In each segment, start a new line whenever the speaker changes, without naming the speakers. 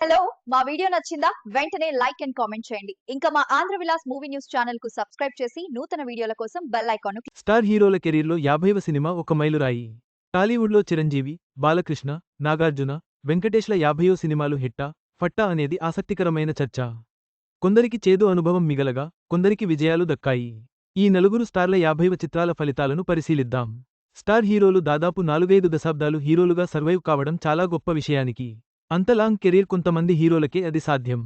Hello మా video నచ్చిందా? వెంటనే లైక్ అండ్ కామెంట్ చేయండి. ఇంకా మా ఆంధ్ర విలాస్ మూవీ న్యూస్ ఛానల్కు సబ్స్క్రైబ్ చేసి నూతన వీడియోల కోసం బెల్ ఐకాన్
స్టార్ హీరోల కెరీర్లో యాభైవ సినిమా ఒక మైలురాయి టాలీవుడ్లో చిరంజీవి బాలకృష్ణ నాగార్జున వెంకటేష్ల యాభయో సినిమాలు హిట్టా ఫట్టా అనేది ఆసక్తికరమైన చర్చ. కొందరికి చేదు అనుభవం మిగలగా కొందరికి విజయాలు దక్కాయి. ఈ నలుగురు స్టార్ల యాభైవ చిత్రాల ఫలితాలను పరిశీలిద్దాం. స్టార్ హీరోలు దాదాపు నాలుగైదు దశాబ్దాలు హీరోలుగా సర్వైవ్ కావడం చాలా గొప్ప విషయానికి. అంత లాంగ్ కెరీర్ కొంతమంది హీరోలకే అది సాధ్యం.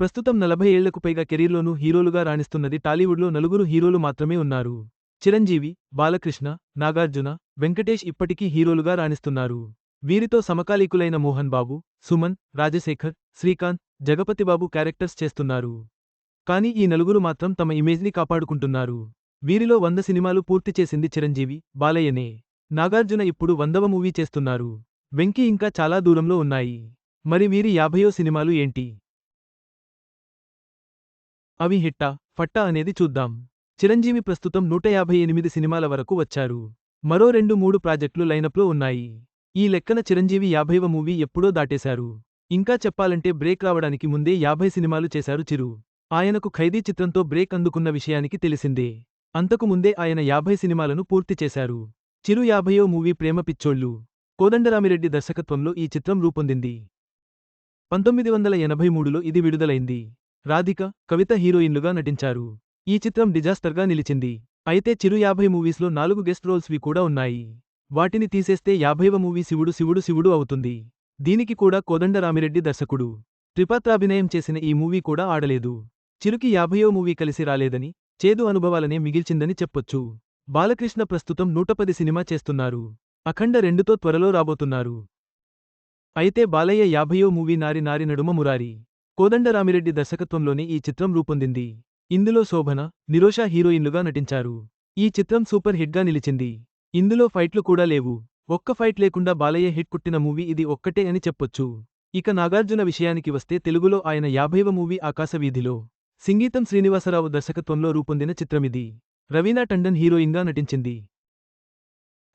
ప్రస్తుతం నలభై ఏళ్ళకు పైగా కెరీర్లోనూ హీరోలుగా రాణిస్తున్నది టాలీవుడ్లో నలుగురు హీరోలు మాత్రమే ఉన్నారు. చిరంజీవి బాలకృష్ణ నాగార్జున వెంకటేష్ ఇప్పటికీ హీరోలుగా రాణిస్తున్నారు. వీరితో సమకాలీకులైన మోహన్ బాబు సుమన్ రాజశేఖర్ శ్రీకాంత్ జగపతిబాబు క్యారెక్టర్స్ చేస్తున్నారు. కానీ ఈ నలుగురు మాత్రం తమ ఇమేజ్ని కాపాడుకుంటున్నారు. వీరిలో వంద సినిమాలు పూర్తి చేసింది చిరంజీవి బాలయ్యనే. నాగార్జున ఇప్పుడు వందవ మూవీ చేస్తున్నారు. వెంకీ ఇంకా చాలా దూరంలో ఉన్నాయి. మరి వీరి యాభయో సినిమాలు ఏంటి? అవి హిట్టా ఫట్టా అనేది చూద్దాం. చిరంజీవి ప్రస్తుతం నూట యాభై ఎనిమిది సినిమాల వరకు వచ్చారు. మరో రెండు మూడు ప్రాజెక్టులు లైనప్లో ఉన్నాయి. ఈ లెక్కన చిరంజీవి యాభైవ మూవీ ఎప్పుడో దాటేశారు. ఇంకా చెప్పాలంటే బ్రేక్ రావడానికి ముందే యాభై సినిమాలు చేశారు చిరు. ఆయనకు ఖైదీ చిత్రంతో బ్రేక్ అందుకున్న విషయానికి తెలిసిందే. అంతకు ముందే ఆయన యాభై సినిమాలను పూర్తి చేశారు. చిరు యాభయో మూవీ ప్రేమ పిచ్చోళ్ళు. కోదండరామిరెడ్డి దర్శకత్వంలో ఈ చిత్రం రూపొందింది. పంతొమ్మిది వందల ఎనభై మూడులో ఇది విడుదలైంది. రాధిక కవిత హీరోయిన్లుగా నటించారు. ఈ చిత్రం డిజాస్టర్గా నిలిచింది. అయితే చిరు యాభై మూవీస్లో నాలుగు గెస్ట్ రోల్స్వి కూడా ఉన్నాయి. వాటిని తీసేస్తే యాభైవ మూవీ శివుడు శివుడు శివుడు అవుతుంది. దీనికి కూడా కోదండరామిరెడ్డి దర్శకుడు. త్రిపాత్రాభినయం చేసిన ఈ మూవీ కూడా ఆడలేదు. చిరుకి యాభయో మూవీ కలిసి రాలేదని చేదు అనుభవాలనే మిగిల్చిందని చెప్పొచ్చు. బాలకృష్ణ ప్రస్తుతం నూటపది సినిమా చేస్తున్నారు. అఖండ రెండుతో త్వరలో రాబోతున్నారు. అయితే బాలయ్య యాభయో మూవీ నారి నారి నడుమ మురారి. కోదండరామిరెడ్డి దర్శకత్వంలోనే ఈ చిత్రం రూపొందింది. ఇందులో శోభన నిరోషా హీరోయిన్లుగా నటించారు. ఈ చిత్రం సూపర్ హిట్గా నిలిచింది. ఇందులో ఫైట్లు కూడా లేవు. ఒక్క ఫైట్ లేకుండా బాలయ్య హిట్ కుట్టిన మూవీ ఇది ఒక్కటే అని చెప్పొచ్చు. ఇక నాగార్జున విషయానికి వస్తే తెలుగులో ఆయన యాభైవ మూవీ ఆకాశవీధిలో సింగీతం శ్రీనివాసరావు దర్శకత్వంలో రూపొందిన చిత్రమిది. రవీనా టండన్ హీరోయిన్గా నటించింది.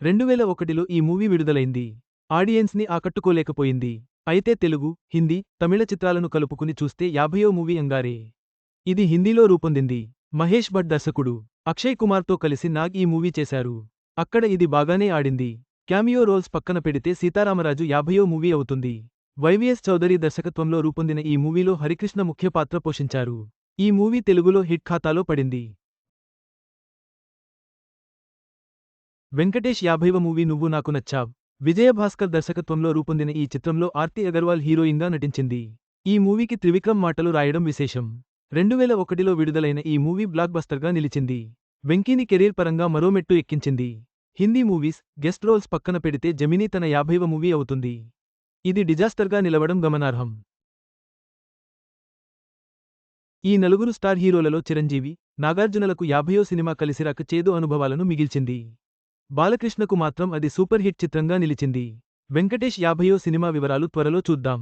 రెండువేల ఒకటిలో ఈ మూవీ విడుదలైంది. ఆడియన్స్ని ఆకట్టుకోలేకపోయింది. అయితే తెలుగు హిందీ తమిళ చిత్రాలను కలుపుకుని చూస్తే యాభయో మూవీ అంగారే. ఇది హిందీలో రూపొందింది. మహేష్ భట్ దర్శకుడు అక్షయ్ కుమార్తో కలిసి నాగ్ ఈ మూవీ చేశారు. అక్కడ ఇది బాగానే ఆడింది. క్యామియో రోల్స్ పక్కన పెడితే సీతారామరాజు యాభయో మూవీ అవుతుంది. వైవిఎస్ చౌదరి దర్శకత్వంలో రూపొందిన ఈ మూవీలో హరికృష్ణ ముఖ్య పాత్ర పోషించారు. ఈ మూవీ తెలుగులో హిట్ ఖాతాలో పడింది. వెంకటేష్ యాభైవ మూవీ నువ్వు నాకు నచ్చావ్. విజయభాస్కర్ దర్శకత్వంలో రూపొందిన ఈ చిత్రంలో ఆర్తి అగర్వాల్ హీరోయిన్గా నటించింది. ఈ మూవీకి త్రివిక్రమ్ మాటలు రాయడం విశేషం. రెండువేల ఒకటిలో విడుదలైన ఈ మూవీ బ్లాక్ బస్టర్గా నిలిచింది. వెంకీని కెరీర్ పరంగా మరో మెట్టు ఎక్కించింది. హిందీ మూవీస్ గెస్ట్ రోల్స్ పక్కన పెడితే జమినీ తన యాభైవ మూవీ అవుతుంది. ఇది డిజాస్టర్గా నిలవడం గమనార్హం. ఈ నలుగురు స్టార్ హీరోలలో చిరంజీవి నాగార్జునలకు యాభయో సినిమా కలిసిరాక చేదు అనుభవాలను మిగిల్చింది. బాలకృష్ణకు మాత్రం అది సూపర్ హిట్ చిత్రంగా నిలిచింది. వెంకటేష్ యాభయో సినిమా వివరాలు త్వరలో చూద్దాం.